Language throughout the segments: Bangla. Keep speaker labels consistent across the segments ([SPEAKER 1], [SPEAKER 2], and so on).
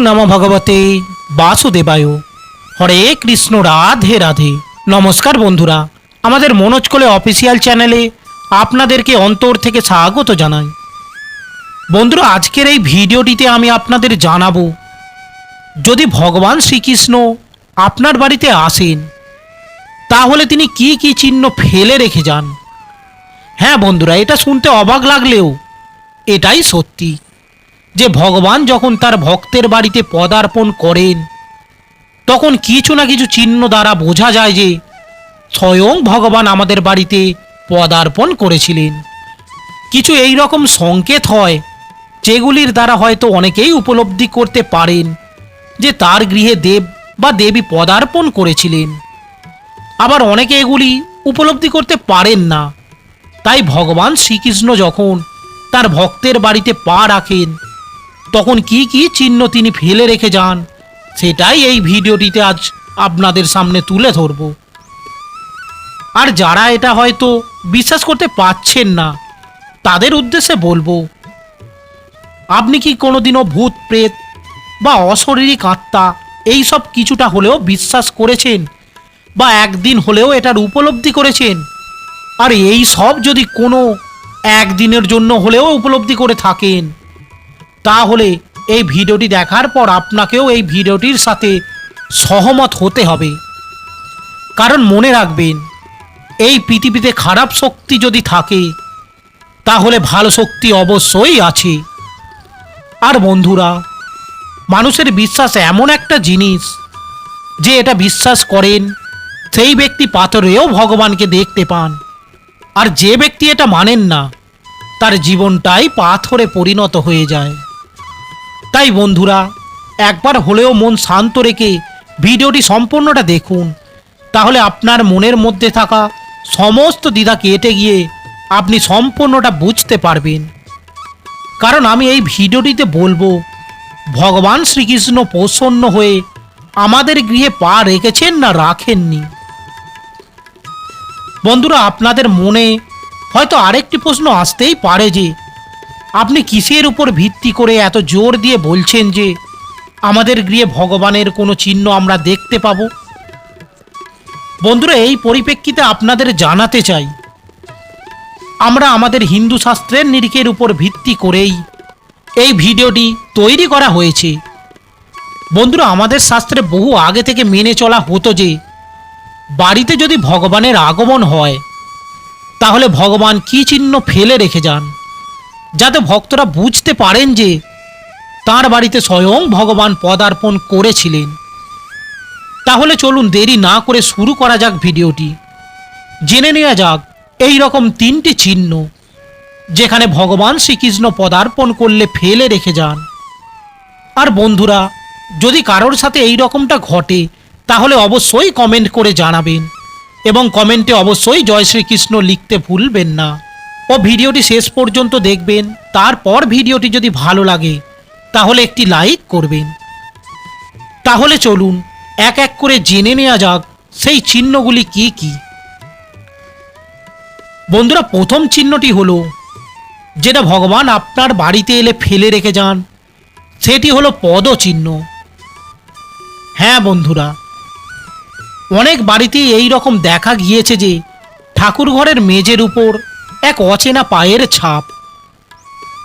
[SPEAKER 1] নম ভগবতে বাসুদেবায় হরে কৃষ্ণ রাধে রাধে নমস্কার বন্ধুরা আমাদের মনোজ কোলে অফিসিয়াল চ্যানেলে আপনাদেরকে অন্তর থেকে স্বাগত জানাই। বন্ধুরা, আজকের এই ভিডিওটিতে আমি আপনাদের জানাব, যদি ভগবান শ্রীকৃষ্ণ আপনার বাড়িতে আসেন, তাহলে তিনি কি কি চিহ্ন ফেলে রেখে যান? হ্যাঁ বন্ধুরা, এটা শুনতে অবাক লাগলেও এটাই সত্যি। যে ভগবান যখন তার ভক্তের বাড়িতে পদার্পণ করেন, তখন কিছু না কিছু চিহ্ন দ্বারা বোঝা যায় যে স্বয়ং ভগবান আমাদের বাড়িতে পদার্পণ করেছিলেন। কিছু এই রকম সংকেত হয়, যেগুলির দ্বারা হয়তো অনেকেই উপলব্ধি করতে পারেন যে তার গৃহে দেব বা দেবী পদার্পণ করেছিলেন। আবার অনেকে এগুলি উপলব্ধি করতে পারেন না। তাই ভগবান শ্রীকৃষ্ণ যখন তার ভক্তের বাড়িতে পা রাখেন তখন কি কি চিহ্ন তিনি ফেলে রেখে যান, সেটাই এই ভিডিওটিতে আজ আপনাদের সামনে তুলে ধরব। আর যারা এটা হয়তো বিশ্বাস করতে পারছেন না, তাদের উদ্দেশ্যে বলব, আপনি কি কোনোদিনও ভূত, প্রেত বা অশরীরিক আত্মা এই সব কিছুটা হলেও বিশ্বাস করেছেন বা একদিন হলেও এটার উপলব্ধি করেছেন? আর এই সব যদি কোনো একদিনের জন্য হলেও উপলব্ধি করে থাকেন তাহলে এই ভিডিওটি দেখার পর আপনাকেও এই ভিডিওটির সাথে সহমত হতে হবে। কারণ মনে রাখবেন, এই পৃথিবীতে খারাপ শক্তি যদি থাকে, তাহলে ভালো শক্তি অবশ্যই আছে। আর বন্ধুরা, মানুষের বিশ্বাস এমন একটা জিনিস যে এটা বিশ্বাস করেন, সেই ব্যক্তি পাথরেও ভগবানকে দেখতে পান। আর যে ব্যক্তি এটা মানেন না, তার জীবনটাই পাথরে পরিণত হয়ে যায়। তাই বন্ধুরা, একবার হলেও মন শান্ত রেখে ভিডিওটি সম্পূর্ণটা দেখুন। তাহলে আপনার মনের মধ্যে থাকা সমস্ত দ্বিধা কেটে গিয়ে আপনি সম্পূর্ণটা বুঝতে পারবেন। কারণ আমি এই ভিডিওটিতে বলব, ভগবান শ্রীকৃষ্ণ প্রসন্ন হয়ে আমাদের গৃহে পা রেখেছেন না রাখেননি। বন্ধুরা, আপনাদের মনে হয়তো আরেকটি প্রশ্ন আসতেই পারে যে আপনি কিসের উপর ভিত্তি করে এত জোর দিয়ে বলছেন যে আমাদের গৃহে ভগবানের কোনো চিহ্ন আমরা দেখতে পাবো? বন্ধুরা, এই পরিপ্রেক্ষিতে আপনাদের জানাতে চাই, আমরা আমাদের হিন্দু শাস্ত্রের নিরিখের উপর ভিত্তি করেই এই ভিডিওটি তৈরি করা হয়েছে। বন্ধুরা, আমাদের শাস্ত্রে বহু আগে থেকে মেনে চলা হতো যে বাড়িতে যদি ভগবানের আগমন হয়, তাহলে ভগবান কী চিহ্ন ফেলে রেখে যান? যাতে ভক্তরা বুঝতে পারেন যে তার বাড়িতে স্বয়ং ভগবান পদার্পণ করেছিলেন। তাহলে চলুন দেরি না করে শুরু করা যাক ভিডিওটি। জেনে নেওয়া যাক, এই রকম তিনটি চিহ্ন যেখানে ভগবান শ্রীকৃষ্ণ পদার্পণ করলে ফেলে রেখে যান। আর বন্ধুরা, যদি কারোর সাথে এই রকমটা ঘটে, তাহলে অবশ্যই কমেন্ট করে জানাবেন এবং কমেন্টে অবশ্যই জয় শ্রীকৃষ্ণ লিখতে ভুলবেন না। ও ভিডিওটি শেষ পর্যন্ত দেখবেন। তারপর ভিডিওটি যদি ভালো লাগে, তাহলে একটি লাইক করবেন। তাহলে চলুন, এক এক করে জেনে নেওয়া যাক, সেই চিহ্নগুলি কি কি। বন্ধুরা, প্রথম চিহ্নটি হলো, যেটা ভগবান আপনার বাড়িতে এলে ফেলে রেখে যান। সেটি হলো পদচিহ্ন। হ্যাঁ বন্ধুরা, অনেক বাড়িতেই এই রকম দেখা গিয়েছে যে ঠাকুর ঘরের মেজের উপর এক অচেনা পায়ের ছাপ।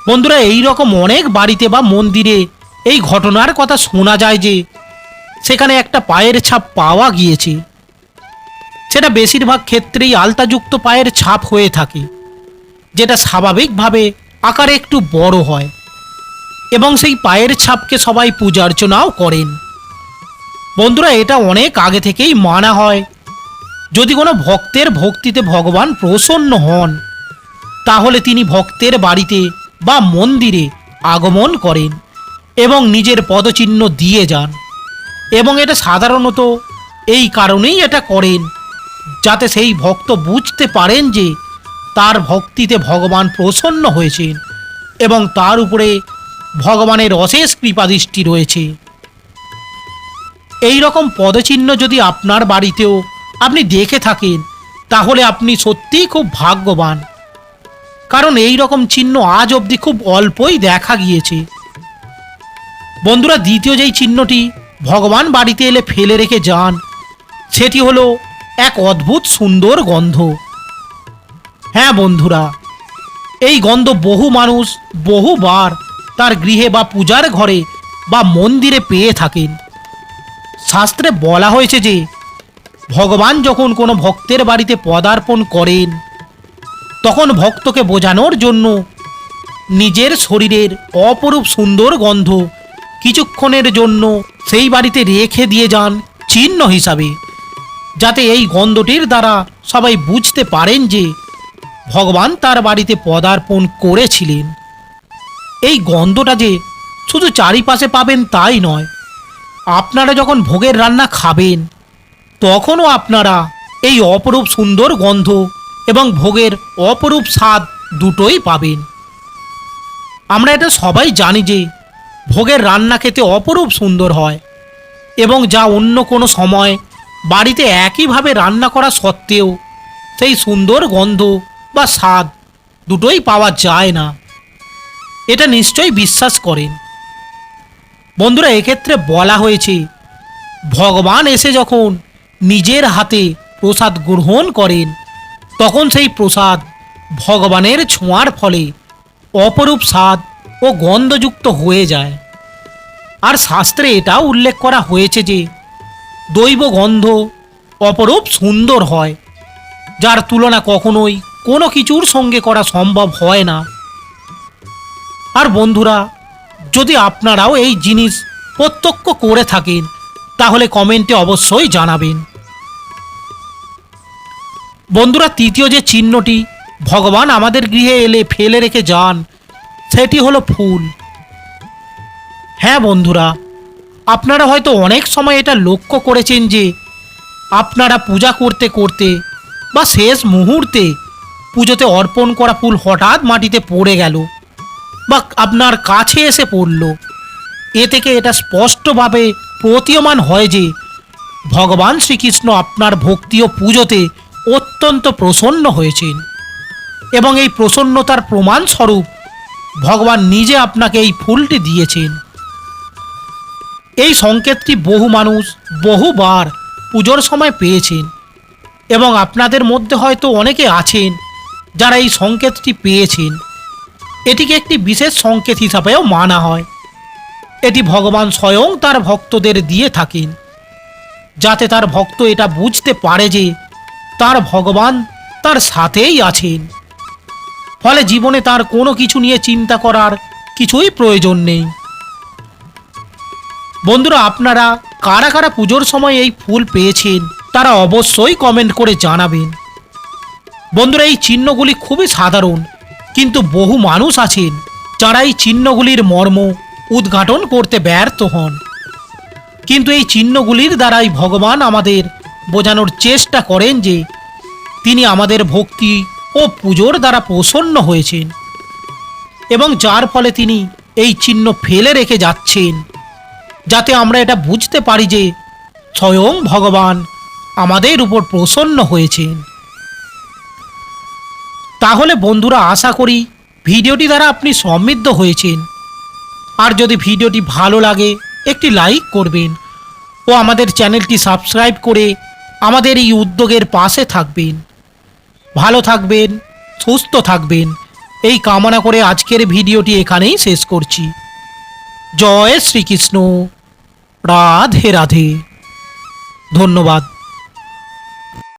[SPEAKER 1] বন্ধুরা এই রকম অনেক বাড়িতে বা মন্দিরে এই ঘটনার কথা শোনা যায় যে, সেখানে একটা পায়ের ছাপ পাওয়া গিয়েছে। সেটা বেশিরভাগ ক্ষেত্রেই আলতাযুক্ত পায়ের ছাপ হয়ে থাকে, যেটা স্বাভাবিকভাবে আকারে একটু বড় হয় এবং সেই পায়ের ছাপকে সবাই পূজা অর্চনাও করেন। বন্ধুরা, এটা অনেক আগে থেকেই মানা হয়। যদি কোনো ভক্তের ভক্তিতে ভগবান প্রসন্ন হন তাহলে তিনি ভক্তের বাড়িতে বা মন্দিরে আগমন করেন এবং নিজের পদচিহ্ন দিয়ে যান। এবং এটা সাধারণত এই কারণেই এটা করেন, যাতে সেই ভক্ত বুঝতে পারেন যে তার ভক্তিতে ভগবান প্রসন্ন হয়েছেন এবং তার উপরে ভগবানের অশেষ কৃপাদৃষ্টি রয়েছে। এই রকম পদচিহ্ন যদি আপনার বাড়িতেও আপনি দেখে থাকেন, তাহলে আপনি সত্যিই খুব ভাগ্যবান। কারণ এই রকম চিহ্ন আজ অবধি খুব অল্পই দেখা গিয়েছে। বন্ধুরা, দ্বিতীয় যেই চিহ্নটি ভগবান বাড়িতে এলে ফেলে রেখে যান, সেটি হলো এক অদ্ভুত সুন্দর গন্ধ। হ্যাঁ বন্ধুরা, এই গন্ধ বহু মানুষ বহুবার তার গৃহে বা পূজার ঘরে বা মন্দিরে পেয়ে থাকেন। শাস্ত্রে বলা হয়েছে যে, ভগবান যখন কোনো ভক্তের বাড়িতে পদার্পণ করেন তখন ভক্তকে বোঝানোর জন্য নিজের শরীরের অপরূপ সুন্দর গন্ধ কিছুক্ষণের জন্য সেই বাড়িতে রেখে দিয়ে যান চিহ্ন হিসাবে, যাতে এই গন্ধটির দ্বারা সবাই বুঝতে পারেন যে ভগবান তার বাড়িতে পদার্পণ করেছিলেন। এই গন্ধটা যে শুধু চারিপাশে পাবেন তাই নয়, আপনারা যখন ভোগের রান্না খাবেন, তখনও আপনারা এই অপরূপ সুন্দর গন্ধ এবং ভোগের অপরূপ স্বাদ দুটোই পাবেন। আমরা এটা সবাই জানি যে ভোগের রান্না খেতে অপরূপ সুন্দর হয় এবং যা অন্য কোনো সময় বাড়িতে একইভাবে রান্না করা সত্ত্বেও সেই সুন্দর গন্ধ বা স্বাদ দুটোই পাওয়া যায় না। এটা নিশ্চয়ই বিশ্বাস করেন। বন্ধুরা, এক্ষেত্রে বলা হয়েছে, ভগবান এসে যখন নিজের হাতে প্রসাদ গ্রহণ করেন তখন সেই প্রসাদ ভগবানের ছোঁয়ার ফলে অপরূপ স্বাদ ও গন্ধযুক্ত হয়ে যায়। আর শাস্ত্রে এটাও উল্লেখ করা হয়েছে যে দৈব গন্ধ অপরূপ সুন্দর হয়, যার তুলনা কখনোই কোনো কিছুর সঙ্গে করা সম্ভব হয় না। আর বন্ধুরা, যদি আপনারাও এই জিনিস প্রত্যক্ষ করে থাকেন, তাহলে কমেন্টে অবশ্যই জানাবেন। বন্ধুরা, তৃতীয় যে চিহ্নটি, ভগবান আমাদের গৃহে এলে, ফেলে রেখে যান, সেটি হলো ফুল। হ্যাঁ বন্ধুরা, আপনারা হয়তো অনেক সময় এটা লক্ষ্য করেছেন যে, আপনারা পূজা করতে করতে বা শেষ মুহূর্তে পুজোতে অর্পণ করা ফুল হঠাৎ মাটিতে পড়ে গেল বা আপনার কাছে এসে পড়ল। এ থেকে এটা স্পষ্টভাবে প্রতীয়মান হয় যে, ভগবান শ্রীকৃষ্ণ আপনার ভক্তি ও পুজোতে অত্যন্ত প্রসন্ন হয়েছেন। এবং এই প্রসন্নতার প্রমাণস্বরূপ ভগবান নিজে আপনাকে এই ফুলটি দিয়েছেন। এই সংকেতটি বহু মানুষ বহুবার পুজোর সময় পেয়েছেন এবং আপনাদের মধ্যে হয়তো অনেকে আছেন যারা এই সংকেতটি পেয়েছেন। এটিকে একটি বিশেষ সংকেত হিসাবেও মানা হয়। এটি ভগবান স্বয়ং তার ভক্তদের দিয়ে থাকেন, যাতে তার ভক্ত এটা বুঝতে পারে যে তার ভগবান তার সাথেই আছেন। ফলে জীবনে তার কোনো কিছু নিয়ে চিন্তা করার কিছুই প্রয়োজন নেই। বন্ধুরা, আপনারা কারা কারা পুজোর সময় এই ফুল পেয়েছেন, তারা অবশ্যই কমেন্ট করে জানাবেন। বন্ধুরা, এই চিহ্নগুলি খুবই সাধারণ, কিন্তু বহু মানুষ আছেন, যারা এই চিহ্নগুলির মর্ম উদ্ঘাটন করতে ব্যর্থ হন। কিন্তু এই চিহ্নগুলির দ্বারাই ভগবান আমাদের বোঝানোর চেষ্টা করেন যে তিনি আমাদের ভক্তি ও পুজোর দ্বারা প্রসন্ন হয়েছেন এবং যার ফলে তিনি এই চিহ্ন ফেলে রেখে যাচ্ছেন, যাতে আমরা এটা বুঝতে পারি যে স্বয়ং ভগবান আমাদের উপর প্রসন্ন হয়েছেন। তাহলে বন্ধুরা, আশা করি ভিডিওটি দ্বারা আপনি সমৃদ্ধ হয়েছেন। আর যদি ভিডিওটি ভালো লাগে, একটি লাইক করবেন ও আমাদের চ্যানেলটি সাবস্ক্রাইব করে আমাদের এই উদ্যোগের পাশে থাকবেন। ভালো থাকবেন, সুস্থ থাকবেন। এই কামনা করে আজকের ভিডিওটি এখানেই শেষ করছি। জয় শ্রীকৃষ্ণ। রাধে রাধে। ধন্যবাদ।